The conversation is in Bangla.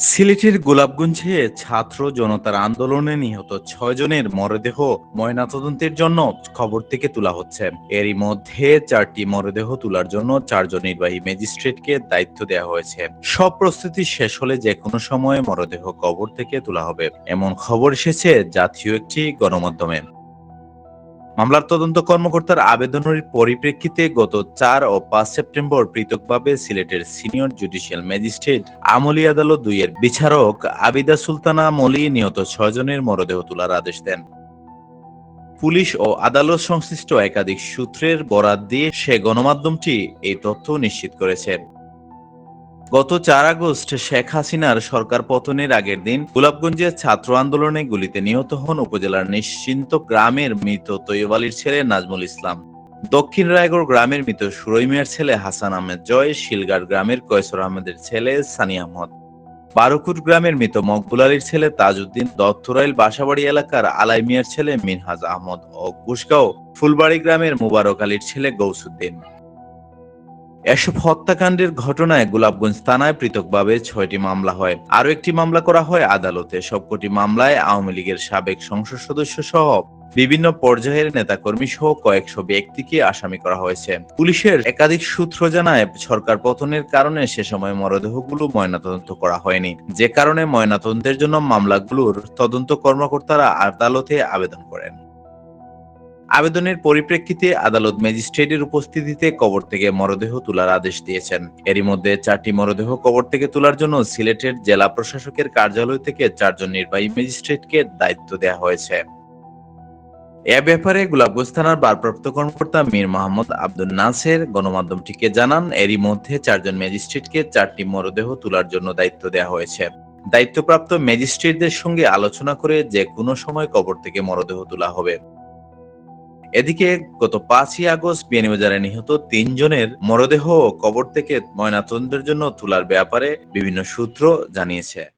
সিলেটের গোলাপগঞ্জে ছাত্র জনতার আন্দোলনে নিহত ছয় জনের মরদেহ ময়নাতদন্তের জন্য খবর থেকে তোলা হচ্ছে। এরই মধ্যে চারটি মরদেহ তোলার জন্য চারজন নির্বাহী ম্যাজিস্ট্রেটকে দায়িত্ব দেওয়া হয়েছে। সব প্রস্তুতি শেষ হলে যে কোনো সময় মরদেহ কবর থেকে তোলা হবে। এমন খবর এসেছে জাতীয় একটি গণমাধ্যমে। মামলার তদন্ত কর্মকর্তার আবেদনের পরিপ্রেক্ষিতে গত চার ও পাঁচ সেপ্টেম্বর পৃথকভাবে সিলেটের সিনিয়র জুডিশিয়াল ম্যাজিস্ট্রেট আমলি আদালত দুইয়ের বিচারক আবিদা সুলতানা মলি নিহত ছয়জনের মরদেহ তোলার আদেশ দেন। পুলিশ ও আদালত সংশ্লিষ্ট একাধিক সূত্রের বরাত দিয়ে সে গণমাধ্যমটি এই তথ্য নিশ্চিত করেছে। গত চার আগস্ট শেখ হাসিনার সরকার পতনের আগের দিন গোলাপগঞ্জের ছাত্র আন্দোলনে গুলিতে নিহত হন উপজেলার নিশ্চিন্ত গ্রামের মৃত তৈয়ব আলীর ছেলে নাজমুল ইসলাম। দক্ষিণ রায়গড় গ্রামের মৃত সুরই মিয়ার ছেলে হাসান আহমেদ জয়, শিলগাড় গ্রামের কয়সর আহমেদের ছেলে সানি আহমদ। বারুকুট গ্রামের মৃত মকবুল আলীর ছেলে তাজউদ্দিন, দত্তরাইল বাসাবাড়ি এলাকার আলাই মিয়ার ছেলে মিনহাজ আহমদ ও কুশগাঁও ফুলবাড়ি গ্রামের মুবারক আলীর ছেলে গৌসুদ্দিন। এসব হত্যাকাণ্ডের ঘটনায় গোলাপগঞ্জ থানায় পৃথকভাবে ছয়টি মামলা হয়। আরও একটি মামলা করা হয় আদালতে। সবকটি মামলায় আওয়ামী লীগের সাবেক সংসদ সদস্য সহ বিভিন্ন পর্যায়ের নেতাকর্মী সহ কয়েকশো ব্যক্তিকে আসামি করা হয়েছে। পুলিশের একাধিক সূত্র জানায়, সরকার পতনের কারণে সে সময় মরদেহগুলো ময়নাতদন্ত করা হয়নি। যে কারণে ময়নাতদন্তের জন্য মামলাগুলোর তদন্ত কর্মকর্তারা আদালতে আবেদন করেন। আবেদনের পরিপ্রেক্ষিতে আদালত ম্যাজিস্ট্রেটের উপস্থিতিতে কবর থেকে মরদেহ তোলার আদেশ দিয়েছেন। এরই মধ্যে চারটি মরদেহ কবর থেকে তোলার জন্য সিলেটের জেলা প্রশাসকের কার্যালয় থেকে চারজন নির্বাহী ম্যাজিস্ট্রেটকে দায়িত্ব দেওয়া হয়েছে। এ ব্যাপারে গোলাপগঞ্জ থানার ভারপ্রাপ্ত কর্মকর্তা মীর মোহাম্মদ আব্দুল নাসের গণমাধ্যমটিকে জানান, এরই মধ্যে চারজন ম্যাজিস্ট্রেটকে চারটি মরদেহ তোলার জন্য দায়িত্ব দেওয়া হয়েছে। দায়িত্বপ্রাপ্ত ম্যাজিস্ট্রেটদের সঙ্গে আলোচনা করে যে কোনো সময় কবর থেকে মরদেহ তোলা হবে। এদিকে গত পাঁচই আগস্ট বিয়ানীবাজারে নিহত তিনজনের মরদেহ কবর থেকে ময়নাতদন্তের জন্য তোলার ব্যাপারে বিভিন্ন সূত্র জানিয়েছে।